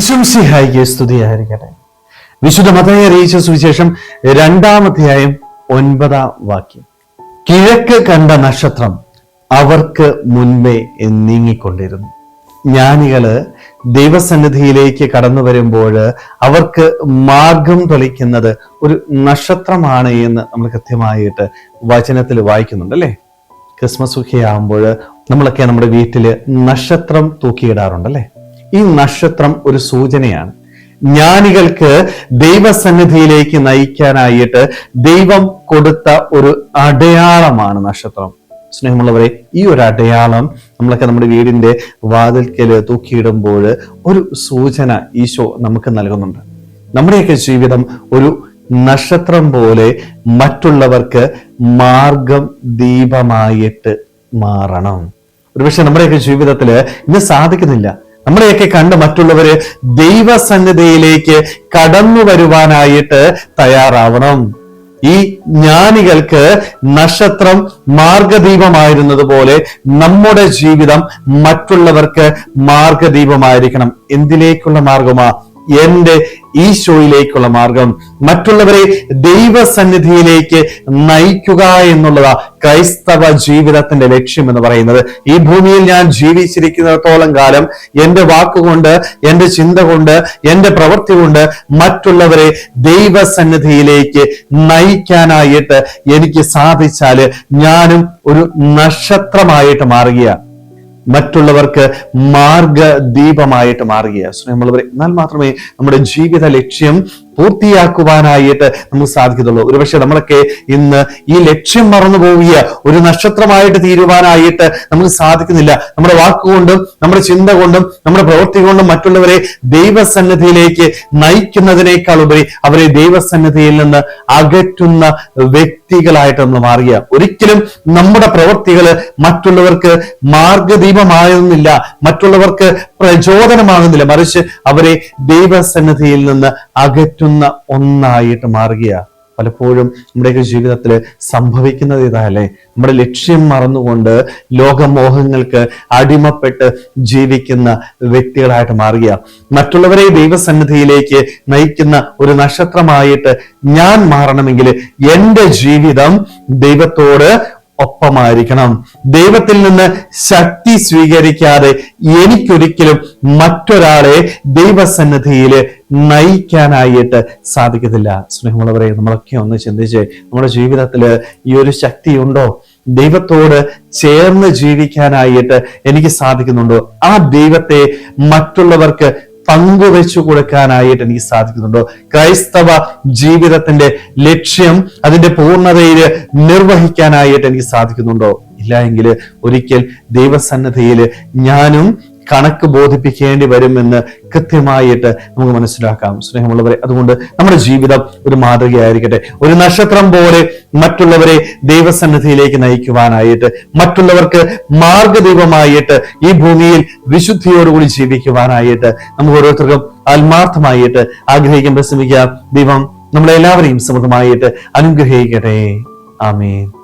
വിശംസിഹായിക്ക് സ്തുതിയായിരിക്കട്ടെ. വിശുദ്ധ മതയെ അറിയിച്ച സുവിശേഷം രണ്ടാമധ്യായം ഒൻപതാം വാക്യം. കിഴക്ക് കണ്ട നക്ഷത്രം അവർക്ക് മുൻപേ നീങ്ങിക്കൊണ്ടിരുന്നു. ജ്ഞാനികൾ ദൈവസന്നിധിയിലേക്ക് കടന്നു വരുമ്പോൾ അവർക്ക് മാർഗം തെളിക്കുന്നത് ഒരു നക്ഷത്രമാണ് എന്ന് നമ്മൾ കൃത്യമായിട്ട് വചനത്തിൽ വായിക്കുന്നുണ്ട് അല്ലേ? ക്രിസ്മസ് ഒക്കെ ആകുമ്പോൾ നമ്മളൊക്കെ നമ്മുടെ വീട്ടിൽ നക്ഷത്രം തൂക്കിയിടാറുണ്ടല്ലേ ഈ നക്ഷത്രം ഒരു സൂചനയാണ്. ജ്ഞാനികൾക്ക് ദൈവസന്നിധിയിലേക്ക് നയിക്കാനായിട്ട് ദൈവം കൊടുത്ത ഒരു അടയാളമാണ് നക്ഷത്രം. സ്നേഹമുള്ളവരെ ഈ ഒരു അടയാളം നമ്മളൊക്കെ നമ്മുടെ വീടിന്റെ വാതിൽക്കൽ തൂക്കിയിടുമ്പോൾ ഒരു സൂചന ഈശോ നമുക്ക് നൽകുന്നുണ്ട്. നമ്മുടെയൊക്കെ ജീവിതം ഒരു നക്ഷത്രം പോലെ മറ്റുള്ളവർക്ക് മാർഗം ദീപമായിട്ട് മാറണം. ഒരുപക്ഷെ നമ്മുടെയൊക്കെ ജീവിതത്തിൽ ഇന്ന് സാധിക്കുന്നില്ല. നമ്മളെയൊക്കെ കണ്ട് മറ്റുള്ളവര് ദൈവസന്നിധിയിലേക്ക് കടന്നു വരുവാനായിട്ട് തയ്യാറാവണം. ഈ ജ്ഞാനികൾക്ക് നക്ഷത്രം മാർഗദീപമായിരുന്നത് പോലെ നമ്മുടെ ജീവിതം മറ്റുള്ളവർക്ക് മാർഗദീപമായിരിക്കണം. എന്തിലേക്കുള്ള മാർഗമാ? എന്റെ ഈശോയിലേക്കുള്ള മാർഗം മറ്റുള്ളവരെ ദൈവസന്നിധിയിലേക്ക് നയിക്കുക എന്നുള്ളതാ ക്രൈസ്തവ ജീവിതത്തിന്റെ ലക്ഷ്യം എന്ന് പറയുന്നത്. ഈ ഭൂമിയിൽ ഞാൻ ജീവിച്ചിരിക്കുന്നിടത്തോളം കാലം എന്റെ വാക്കുകൊണ്ട് എന്റെ ചിന്ത കൊണ്ട് എന്റെ പ്രവൃത്തി കൊണ്ട് മറ്റുള്ളവരെ ദൈവസന്നിധിയിലേക്ക് നയിക്കാനായിട്ട് എനിക്ക് സാധിച്ചാൽ ഞാനും ഒരു നക്ഷത്രമായിട്ട് മാറുകയാണ്. മറ്റുള്ളവർക്ക് മാർഗദീപമായിട്ട് മാറുകയാണ്. സ്നേഹമുള്ളവരെ എന്നാൽ മാത്രമേ നമ്മുടെ ജീവിത ലക്ഷ്യം പൂർത്തിയാക്കുവാനായിട്ട് നമുക്ക് സാധിക്കത്തുള്ളൂ. ഒരുപക്ഷെ നമ്മളൊക്കെ ഇന്ന് ഈ ലക്ഷ്യം മറന്നു പോവുക ഒരു നക്ഷത്രമായിട്ട് തീരുവാനായിട്ട് നമുക്ക് സാധിക്കുന്നില്ല. നമ്മുടെ വാക്കുകൊണ്ടും നമ്മുടെ ചിന്ത കൊണ്ടും നമ്മുടെ പ്രവൃത്തി കൊണ്ടും മറ്റുള്ളവരെ ദൈവസന്നിധിയിലേക്ക് നയിക്കുന്നതിനേക്കാൾ ഉപരി അവരെ ദൈവസന്നിധിയിൽ നിന്ന് അകറ്റുന്ന വ്യക്തികളായിട്ട് നമ്മൾ മാറുക ഒരിക്കലും നമ്മുടെ പ്രവൃത്തികൾ മറ്റുള്ളവർക്ക് മാർഗദീപമാകുന്നില്ല. മറ്റുള്ളവർക്ക് പ്രചോദനമാകുന്നില്ല. മറിച്ച് അവരെ ദൈവസന്നിധിയിൽ നിന്ന് അകറ്റുന്ന ഒന്നായിട്ട് മാറുകയാണ് പലപ്പോഴും നമ്മുടെയൊക്കെ ജീവിതത്തിൽ സംഭവിക്കുന്നത് ഇതല്ലേ? നമ്മുടെ ലക്ഷ്യം മറന്നുകൊണ്ട് ലോകമോഹങ്ങൾക്ക് അടിമപ്പെട്ട് ജീവിക്കുന്ന വ്യക്തികളായിട്ട് മാറുക മറ്റുള്ളവരെ ദൈവസന്നിധിയിലേക്ക് നയിക്കുന്ന ഒരു നക്ഷത്രമായിട്ട് ഞാൻ മാറണമെങ്കിൽ എന്റെ ജീവിതം ദൈവത്തോട് ഒപ്പമായിരിക്കണം. ദൈവത്തിൽ നിന്ന് ശക്തി സ്വീകരിക്കാതെ എനിക്കൊരിക്കലും മറ്റൊരാളെ ദൈവസന്നിധിയിൽ നയിക്കാനായിട്ട് സാധിക്കത്തില്ല. സ്നേഹമുള്ളവരെ നമ്മളൊക്കെ ഒന്ന് ചിന്തിച്ച് നമ്മുടെ ജീവിതത്തിൽ ഈ ഒരു ശക്തി ഉണ്ടോ? ദൈവത്തോട് ചേർന്ന് ജീവിക്കാനായിട്ട് എനിക്ക് സാധിക്കുന്നുണ്ടോ? ആ ദൈവത്തെ മറ്റുള്ളവർക്ക് പങ്കുവെച്ചു കൊടുക്കാനായിട്ട് എനിക്ക് സാധിക്കുന്നുണ്ടോ? ക്രൈസ്തവ ജീവിതത്തിന്റെ ലക്ഷ്യം അതിന്റെ പൂർണതയിൽ നിർവഹിക്കാനായിട്ട് എനിക്ക് സാധിക്കുന്നുണ്ടോ? ഇല്ല എങ്കിൽ ഒരിക്കൽ ദൈവസന്നദ്ധയിൽ ഞാനും കണക്ക് ബോധിപ്പിക്കേണ്ടി വരുമെന്ന് കൃത്യമായിട്ട് നമുക്ക് മനസ്സിലാക്കാം. സ്നേഹമുള്ളവരെ അതുകൊണ്ട് നമ്മുടെ ജീവിതം ഒരു മാതൃകയായിരിക്കട്ടെ. ഒരു നക്ഷത്രം പോലെ മറ്റുള്ളവരെ ദൈവസന്നിധിയിലേക്ക് നയിക്കുവാനായിട്ട് മറ്റുള്ളവർക്ക് മാർഗദീപമായിട്ട് ഈ ഭൂമിയിൽ വിശുദ്ധിയോടുകൂടി ജീവിക്കുവാനായിട്ട് നമുക്ക് ഓരോരുത്തർക്കും ആത്മാർത്ഥമായിട്ട് ആഗ്രഹിക്കാൻ ശ്രമിക്കാം ദൈവം നമ്മളെല്ലാവരെയും സമൃദ്ധമായിട്ട് അനുഗ്രഹിക്കട്ടെ. ആമേൻ.